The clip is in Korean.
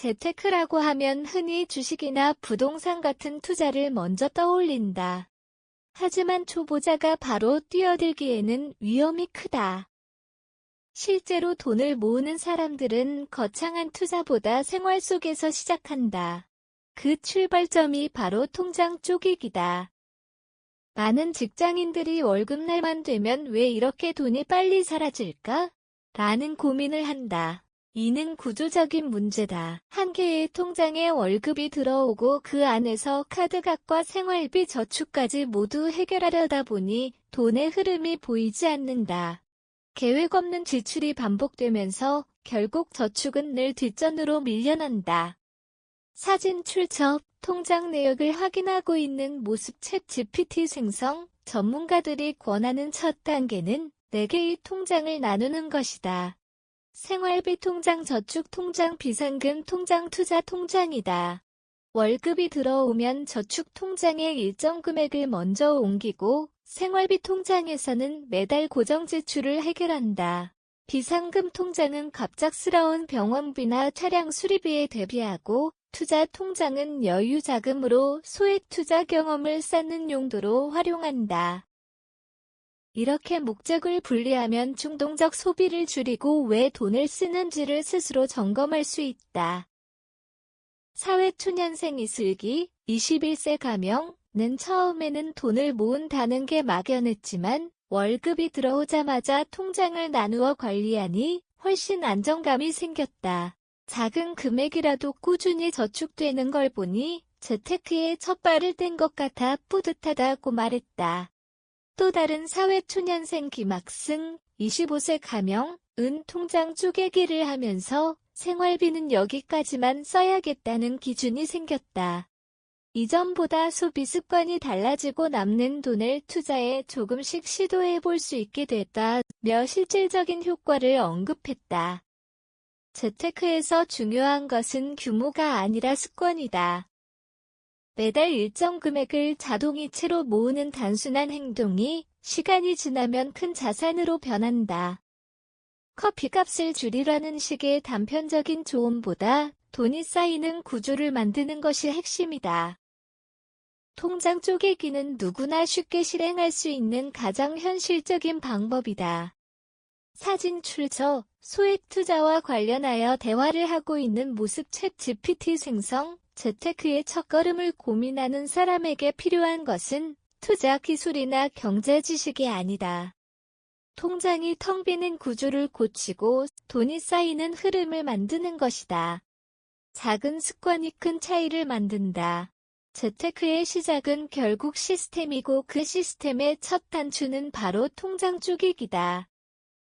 재테크라고 하면 흔히 주식이나 부동산 같은 투자를 먼저 떠올린다. 하지만 초보자가 바로 뛰어들기에는 위험이 크다. 실제로 돈을 모으는 사람들은 거창한 투자보다 생활 속에서 시작한다. 그 출발점이 바로 통장 쪼개기다. 많은 직장인들이 월급날만 되면 왜 이렇게 돈이 빨리 사라질까? 라는 고민을 한다. 이는 구조적인 문제다. 한 개의 통장에 월급이 들어오고 그 안에서 카드값과 생활비 저축까지 모두 해결하려다 보니 돈의 흐름이 보이지 않는다. 계획 없는 지출이 반복되면서 결국 저축은 늘 뒷전으로 밀려난다. 사진 출처, 통장 내역을 확인하고 있는 모습 챗 GPT 생성, 전문가들이 권하는 첫 단계는 4개의 통장을 나누는 것이다. 생활비 통장, 저축 통장, 비상금 통장, 투자 통장이다. 월급이 들어오면 저축 통장에 일정 금액을 먼저 옮기고 생활비 통장에서는 매달 고정 지출을 해결한다. 비상금 통장은 갑작스러운 병원비나 차량 수리비에 대비하고 투자 통장은 여유 자금으로 소액 투자 경험을 쌓는 용도로 활용한다. 이렇게 목적을 분리하면 충동적 소비를 줄이고 왜 돈을 쓰는지를 스스로 점검할 수 있다. 사회초년생 이슬기 21세 가명는 처음에는 돈을 모은다는 게 막연했지만 월급이 들어오자마자 통장을 나누어 관리하니 훨씬 안정감이 생겼다. 작은 금액이라도 꾸준히 저축되는 걸 보니 재테크에 첫 발을 뗀 것 같아 뿌듯하다고 말했다. 또 다른 사회초년생 김학승 25세 가명 은 통장 쪼개기를 하면서 생활비는 여기까지만 써야겠다는 기준이 생겼다. 이전보다 소비 습관이 달라지고 남는 돈을 투자에 조금씩 시도해 볼 수 있게 됐다며 실질적인 효과를 언급했다. 재테크에서 중요한 것은 규모가 아니라 습관이다. 매달 일정 금액을 자동이체로 모으는 단순한 행동이 시간이 지나면 큰 자산으로 변한다. 커피값을 줄이라는 식의 단편적인 조언보다 돈이 쌓이는 구조를 만드는 것이 핵심이다. 통장 쪼개기는 누구나 쉽게 실행할 수 있는 가장 현실적인 방법이다. 사진 출처, 소액 투자와 관련하여 대화를 하고 있는 모습 챗 GPT 생성, 재테크의 첫걸음을 고민하는 사람에게 필요한 것은 투자 기술이나 경제 지식이 아니다. 통장이 텅 비는 구조를 고치고 돈이 쌓이는 흐름을 만드는 것이다. 작은 습관이 큰 차이를 만든다. 재테크의 시작은 결국 시스템이고 그 시스템의 첫 단추는 바로 통장 쪼개기다.